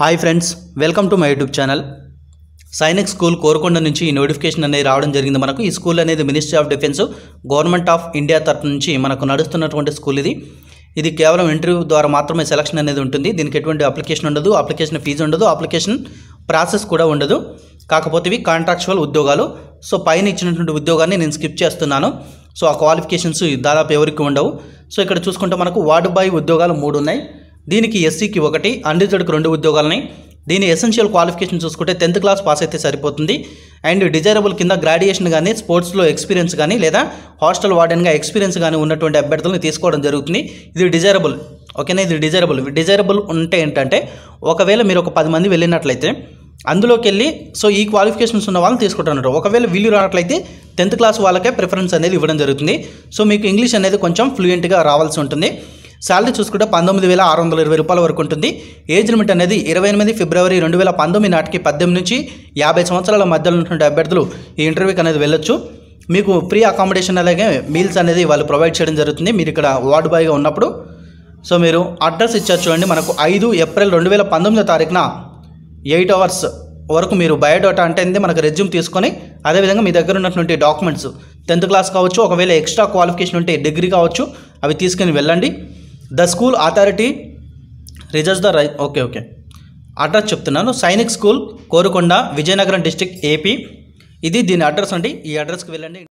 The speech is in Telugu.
Hi friends welcome to my YouTube channel. Sainik school Korukonda నుంచి ఈ నోటిఫికేషన్ అనేది రావడం జరిగింది మనకు. ఈ స్కూల్ అనేది ministry of defence government of India తరఫు నుంచి మనకు నడుస్తున్నటువంటి స్కూల్ ఇది. ఇది కేవలం ఇంటర్వ్యూ ద్వారా మాత్రమే సెలక్షన్ అనేది ఉంటుంది. దీనికి ఎటువంటి అప్లికేషన్ ఉండదు అప్లికేషన్ ఫీజు ఉండదు అప్లికేషన్ ప్రాసెస్ కూడా ఉండదు. కాకపోతే ఇవి కాంట్రాక్చువల్ ఉద్యోగాలు. సో పైన ఇచ్చినటువంటి ఉద్యోగాన్ని నేను స్కిప్ చేస్తున్నాను. సో ఆ క్వాలిఫికేషన్స్ దాదాపు ఎవరికి ఉండవు. సో ఇక్కడ చూసుకుంటే మనకు వార్డు బాయ్ ఉద్యోగాలు మూడు ఉన్నాయి. దీనికి ఎస్సీకి ఒకటి అన్రిజర్వ్డ్కి రెండు ఉద్యోగాలని దీని ఎసెన్షియల్ క్వాలిఫికేషన్ చూసుకుంటే టెన్త్ క్లాస్ పాస్ అయితే సరిపోతుంది. అండ్ డిజైరబుల్ కింద గ్రాడ్యుయేషన్ కానీ స్పోర్ట్స్లో ఎక్స్పీరియన్స్ కానీ లేదా హాస్టల్ వార్డెన్గా ఎక్స్పీరియన్స్ కానీ ఉన్నటువంటి అభ్యర్థులను తీసుకోవడం జరుగుతుంది. ఇది డిజైరబుల్ ఓకేనా? ఇది డిజైరబుల్ డిజైరబుల్ ఉంటే ఏంటంటే ఒకవేళ మీరు ఒక పది మంది వెళ్ళినట్లయితే అందులోకి వెళ్ళి సో ఈ క్వాలిఫికేషన్స్ ఉన్న వాళ్ళని తీసుకుంటున్నారు ఒకవేళ వీళ్ళు రానట్లయితే టెన్త్ క్లాస్ వాళ్ళకే ప్రిఫరెన్స్ అనేది ఇవ్వడం జరుగుతుంది. సో మీకు ఇంగ్లీష్ అనేది కొంచెం ఫ్లూయెంట్గా రావాల్సి ఉంటుంది. శాలరీ చూసుకుంటే పంతొమ్మిది వేల ఆరు వందల ఇరవై రూపాయల వరకు ఉంటుంది. ఏజ్ లిమిట్ అనేది ఇరవై ఎనిమిది ఫిబ్రవరి రెండు వేల పంతొమ్మిది నాటికి పద్దెనిమిది నుంచి యాభై సంవత్సరాల మధ్యలో ఉన్నటువంటి అభ్యర్థులు ఈ ఇంటర్వ్యూకి అనేది వెళ్ళొచ్చు. మీకు ఫ్రీ అకామిడేషన్ అలాగే మీల్స్ అనేది వాళ్ళు ప్రొవైడ్ చేయడం జరుగుతుంది. మీరు ఇక్కడ వార్డ్ బాయ్గా ఉన్నప్పుడు. సో మీరు అడ్రస్ ఇచ్చారు చూడండి. మనకు ఐదు ఏప్రిల్ రెండు వేల పంతొమ్మిదో తారీఖున ఎయిట్ అవర్స్ వరకు మీరు బయోడేటా అంటే ఏంది? మనకు రెజ్యూమ్ తీసుకొని అదేవిధంగా మీ దగ్గర ఉన్నటువంటి డాక్యుమెంట్స్ టెన్త్ క్లాస్ కావచ్చు ఒకవేళ ఎక్స్ట్రా క్వాలిఫికేషన్ ఉంటే డిగ్రీ కావచ్చు అవి తీసుకొని వెళ్ళండి. The school authority reserves the right okay okay. Address చెప్తున్నాను. Sainik school Korukonda Vizianagaram district AP. ఇది దీని అడ్రస్ అండి. ఈ అడ్రస్కి వెళ్ళండి.